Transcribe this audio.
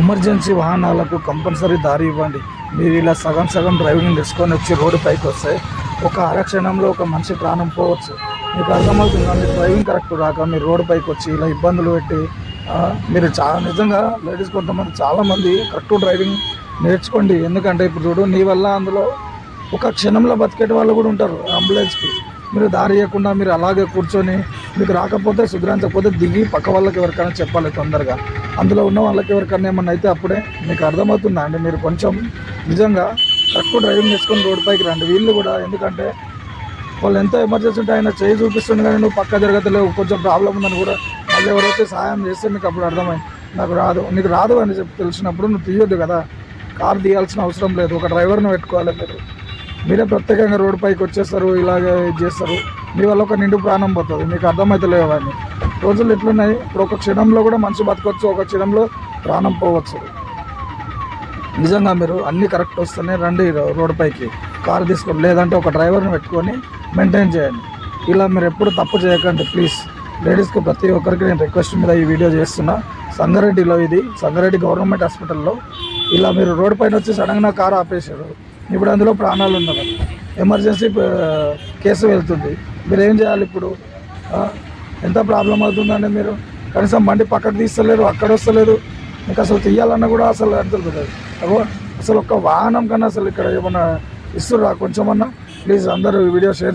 Emergency వాహనాలకు compulsory దారి ఇవ్వండి. మీరు ఇలా సగం సగం డ్రైవింగ్ తీసుకొని వచ్చి రోడ్డు పైకి వస్తే ఒక అరక్షణంలో ఒక మనిషి ప్రాణం పోవచ్చు. మీకు అర్థమవుతుందా? మీరు డ్రైవింగ్ కరెక్ట్ రాక మీరు రోడ్డు పైకి వచ్చి ఇలా ఇబ్బందులు పెట్టి మీరు చాలా నిజంగా లేడీస్ కొంతమంది చాలామంది కరెక్ట్ డ్రైవింగ్ నేర్చుకోండి. ఎందుకంటే ఇప్పుడు చూడు నీ వల్ల అందులో ఒక క్షణంలో బతికేట వాళ్ళు కూడా ఉంటారు అంబులెన్స్కి. మీరు దారి ఇవ్వకుండా మీరు అలాగే కూర్చొని మీకు రాకపోతే సుధరించకపోతే దిగి పక్క వాళ్ళకి ఎవరికైనా చెప్పాలి తొందరగా. అందులో ఉన్న వాళ్ళకి ఎవరికైనా ఏమన్నా అయితే అప్పుడే మీకు అర్థమవుతుందా? అండి మీరు కొంచెం నిజంగా తక్కువ డ్రైవింగ్ చేసుకొని రోడ్ పైకి రండి. వీళ్ళు కూడా ఎందుకంటే వాళ్ళు ఎంత ఎమర్జెన్సీ ఉంటే ఆయన చేయి చూపిస్తుంది కానీ నువ్వు పక్క జరగతలేవు కొంచెం ప్రాబ్లం ఉందని కూడా వాళ్ళు ఎవరైతే సహాయం చేస్తే నీకు అప్పుడు అర్థమైంది. నాకు రాదు నీకు రాదు అని చెప్పి తెలిసినప్పుడు నువ్వు తీయొద్దు కదా. కార్ తీయాల్సిన అవసరం లేదు. ఒక డ్రైవర్ను పెట్టుకోవాలి మీరు. మీరే ప్రత్యేకంగా రోడ్ పైకి వచ్చేస్తారు ఇలాగే ఇది చేస్తారు. మీ వల్ల ఒక నిండు ప్రాణం పోతుంది మీకు అర్థమవుతలేవు అని రోజులు ఎట్లున్నాయి? ఇప్పుడు ఒక క్షణంలో కూడా మనిషి బతకొచ్చు ఒక క్షణంలో ప్రాణం పోవచ్చు. నిజంగా మీరు అన్నీ కరెక్ట్ వస్తేనే రండి రో- రోడ్డు పైకి. కారు తీసుకొని లేదంటే ఒక డ్రైవర్ని పెట్టుకొని మెయింటైన్ చేయండి. ఇలా మీరు ఎప్పుడు తప్పు చేయకండి ప్లీజ్. లేడీస్కి ప్రతి ఒక్కరికి నేను రిక్వెస్ట్ మీద ఈ వీడియో చేస్తున్నా. సంగారెడ్డిలో ఇది సంగారెడ్డి గవర్నమెంట్ హాస్పిటల్లో. ఇలా మీరు రోడ్డు పైన వచ్చి సడన్గా కారు ఆపేశారు. ఇప్పుడు అందులో ప్రాణాలు ఉన్నవి. ఎమర్జెన్సీ కేసు వెళ్తుంది. మీరు ఏం చేయాలి ఇప్పుడు? ఎంత ప్రాబ్లం అవుతుందండి మీరు? కనీసం బండి పక్కకు తీస్తలేరు అక్కడ వస్తలేదు. మీకు అసలు తీయాలన్నా కూడా అసలు అర్థం అగో అసలు ఒక్క వాహనం కన్నా అసలు ఇక్కడ ఏమన్నా ఇస్తురా కొంచెమన్నా? ప్లీజ్ అందరూ వీడియో షేర్